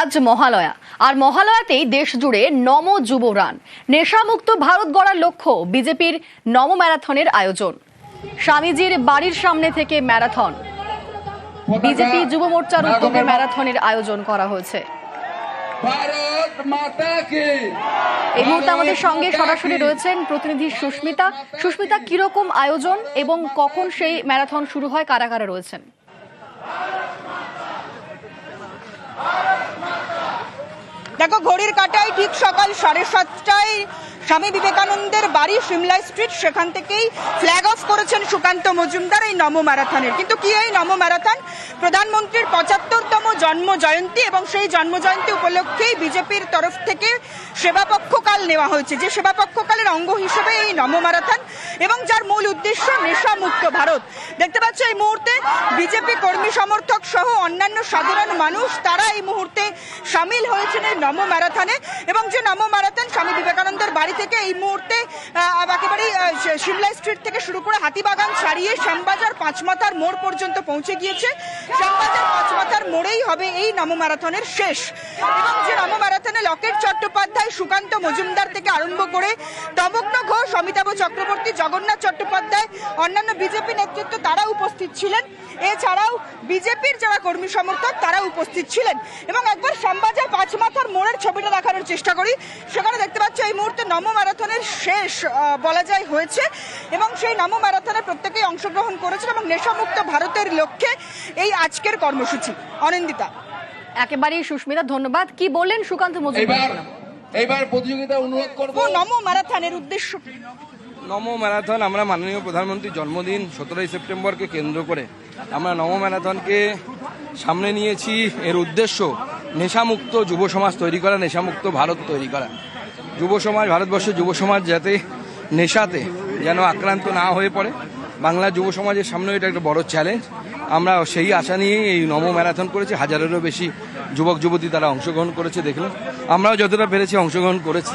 আজ মহালয়া। আর মহালয়াতেই দেশ জুড়ে নম যুব রান। নেশামুক্ত ভারত গড়ার লক্ষ্য বিজেপির নম ম্যারাথনের আয়োজন। স্বামীজির বাড়ির সামনে থেকে ম্যারাথন। বিজেপি যুব মোর্চার উদ্যোগে ম্যারাথনের আয়োজন করা হয়েছে। এই মুহূর্তে আমাদের সঙ্গে সরাসরি রয়েছেন প্রতিনিধি সুস্মিতা। সুস্মিতা, কীরকম আয়োজন এবং কখন সেই ম্যারাথন শুরু হয় কারা কারা রয়েছেন? Taco ঘড়ির কাটায় ঠিক সকাল সাড়ে সাতটায় স্বামী বিবেকানন্দের বাড়ি সিমলা স্ট্রিট। সেখান থেকেই ফ্ল্যাগ অফ করেছেন সুকান্ত মজুমদার এই নম ম্যারাথনের। কিন্তু কি এই নম ম্যারাথন? প্রধানমন্ত্রীর পঁচাত্তরতম জন্ম জয়ন্তী এবং সেই জন্ম জয়ন্তী উপলক্ষেই বিজেপির তরফ থেকে সেবাপক্ষকাল নেওয়া হয়েছে। যে সেবাপক্ষকালের অঙ্গ হিসেবে এই নম ম্যারাথন এবং যার মূল উদ্দেশ্য নেশামুক্ত ভারত। দেখতে পাচ্ছ এই মুহূর্তে বিজেপি কর্মী সমর্থক সহ অন্যান্য সাধারণ মানুষ, তারা এই মুহূর্তে সামিল হয়েছেন এই নম ম্যারাথনে এবং যে নম ম্যারাথন স্বামী বিবেকানন্দের বাড়ি থেকে এই মুহূর্তে একেবারেই সিমলা স্ট্রিট থেকে শুরু করে হাতিবাগান ছাড়িয়ে শ্যামবাজার পাঁচমাথার মোড় পর্যন্ত পৌঁছে গিয়েছে। শ্যামবাজার পাঁচমাথার মোড়েই হবে এই নম ম্যারাথনের শেষ। এবং যে নম ম্যারাথনে লকেট চট্টোপাধ্যায়, সুকান্ত মজুমদার থেকে আরম্ভ করে তমগ্ন ঘোষ, অমিতাভ চক্রবর্তী, জগন্নাথ চট্টোপাধ্যায়, অন্যান্য বিজেপি নেতৃত্ব তারা উপস্থিত ছিলেন। এছাড়াও বিজেপির যারা কর্মী সমর্থক তারা উপস্থিত ছিলেন। এবং একবার শ্যামবাজার পাঁচমাথার মোড়ের ছবিটা দেখানোর চেষ্টা করি। সেখানে দেখতে পাচ্ছি এই মুহূর্তে নম ম্যারাথনের শেষ বলা যায় হয়েছে এবং সেই নম ম্যারাথনে প্রত্যেকেই অংশগ্রহণ করেছেন এবং নেশামুক্ত ভারতের লক্ষ্যে এই আজকের কর্মসূচি। অনিন্দিতা। একেবারেই সুস্মিতা ধন্যবাদ। কি বললেন সুকান্ত মজুমদার। এবার প্রতিযোগিতা অনুরোধ করব। ও নম ম্যারাথনের উদ্দেশ্য নম ম্যারাথন আমরা মাননীয় প্রধানমন্ত্রীর জন্মদিন সতেরোই সেপ্টেম্বরকে কেন্দ্র করে আমরা নম ম্যারাথনকে সামনে নিয়েছি। এর উদ্দেশ্য নেশামুক্ত যুব সমাজ তৈরি করা, নেশামুক্ত ভারত তৈরি করা। যুব সমাজ ভারতবর্ষের যুব সমাজ যাতে নেশাতে যেন আক্রান্ত না হয়ে পড়ে। বাংলা যুব সমাজের সামনে এটা একটা বড় চ্যালেঞ্জ আমরা সেই আশা নিয়েই এই নম ম্যারাথন করেছি। হাজারেরও বেশি যুবক যুবতী তারা অংশগ্রহণ করেছে, দেখলাম। আমরাও যতটা পেরেছি অংশগ্রহণ করেছি।